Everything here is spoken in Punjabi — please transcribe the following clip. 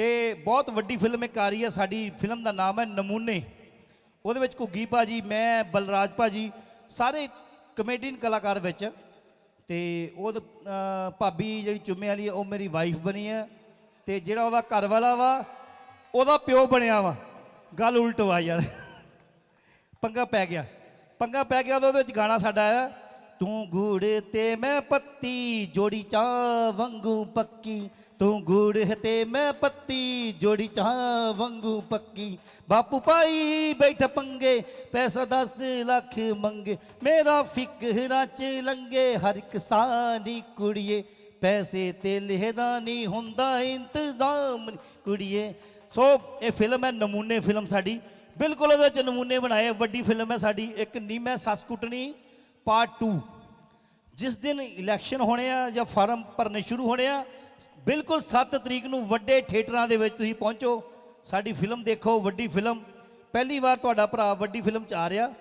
ਤੇ ਬਹੁਤ ਵੱਡੀ ਫਿਲਮ ਇੱਕ ਆ ਰਹੀ ਹੈ ਸਾਡੀ ਫਿਲਮ ਦਾ ਨਾਮ ਹੈ ਨਮੂਨੇ। ਉਹਦੇ ਵਿੱਚ ਘੁੱਗੀ ਭਾਜੀ, ਮੈਂ, ਬਲਰਾਜ ਭਾਜੀ, ਸਾਰੇ ਕਮੇਡੀਅਨ ਕਲਾਕਾਰ ਵਿੱਚ। ਤੇ ਉਹ ਭਾਬੀ ਜਿਹੜੀ ਚੁੰਮੇ ਵਾਲੀ ਹੈ ਉਹ ਮੇਰੀ ਵਾਈਫ ਬਣੀ ਹੈ ਤੇ ਜਿਹੜਾ ਉਹਦਾ ਘਰ ਵਾਲਾ ਵਾ, ਉਹਦਾ ਪਿਓ ਬਣਿਆ ਵਾ। ਗੱਲ ਉਲਟ ਵਾ ਯਾਰ। ਪੰਗਾ ਪੈ ਗਿਆ। ਪੰਗਾ ਪੈ ਗਿਆ ਤਾਂ ਉਹਦੇ ਵਿੱਚ ਗਾਣਾ ਸਾਡਾ ਆਇਆ ਤੂੰ ਗੁੜ ਤੇ ਮੈਂ ਪੱਤੀ, ਜੋੜੀ ਚਾ ਵਾਂਗੂ ਪੱਕੀ। ਤੂੰ ਗੁੜ ਤੇ ਮੈਂ ਪੱਤੀ, ਜੋੜੀ ਚਾ ਵਾਂਗੂ ਪੱਕੀ। ਬਾਪੂ ਭਾਈ ਬੈਠ ਪੰਗੇ, ਪੈਸਾ 10 ਲੱਖ ਮੰਗੇ। ਮੇਰਾ ਫਿਕਰਾਂ ਚ ਲੰਗੇ ਹਰ ਇੱਕ ਸਾਰੀ ਕੁੜੀਏ। ਪੈਸੇ ਤੇ ਲਿਹਦਾ ਨਹੀਂ ਹੁੰਦਾ ਇੰਤਜ਼ਾਮ ਕੁੜੀਏ। ਸੋ ਇਹ ਫਿਲਮ ਹੈ ਨਮੂਨੇ ਫਿਲਮ ਸਾਡੀ। ਬਿਲਕੁਲ ਉਹਦੇ ਵਿੱਚ ਨਮੂਨੇ ਬਣਾਏ, ਵੱਡੀ ਫਿਲਮ ਹੈ ਸਾਡੀ। ਇੱਕ ਨੀਮੈ ਸੱਸ ਕੁੱਟਣੀ ਪਾਰਟ 2 ਜਿਸ ਦਿਨ ਇਲੈਕਸ਼ਨ ਹੋਣੇ ਆ ਜਾਂ ਫਾਰਮ ਭਰਨੇ ਸ਼ੁਰੂ ਹੋਣੇ ਆ, ਬਿਲਕੁਲ 7 ਤਰੀਕ ਨੂੰ ਵੱਡੇ ਥੀਏਟਰਾਂ ਦੇ ਵਿੱਚ ਤੁਸੀਂ ਪਹੁੰਚੋ। ਸਾਡੀ ਫਿਲਮ ਦੇਖੋ, ਵੱਡੀ ਫਿਲਮ ਪਹਿਲੀ ਵਾਰ ਤੁਹਾਡਾ ਭਰਾ ਵੱਡੀ ਫਿਲਮ 'ਚ ਆ ਰਿਹਾ।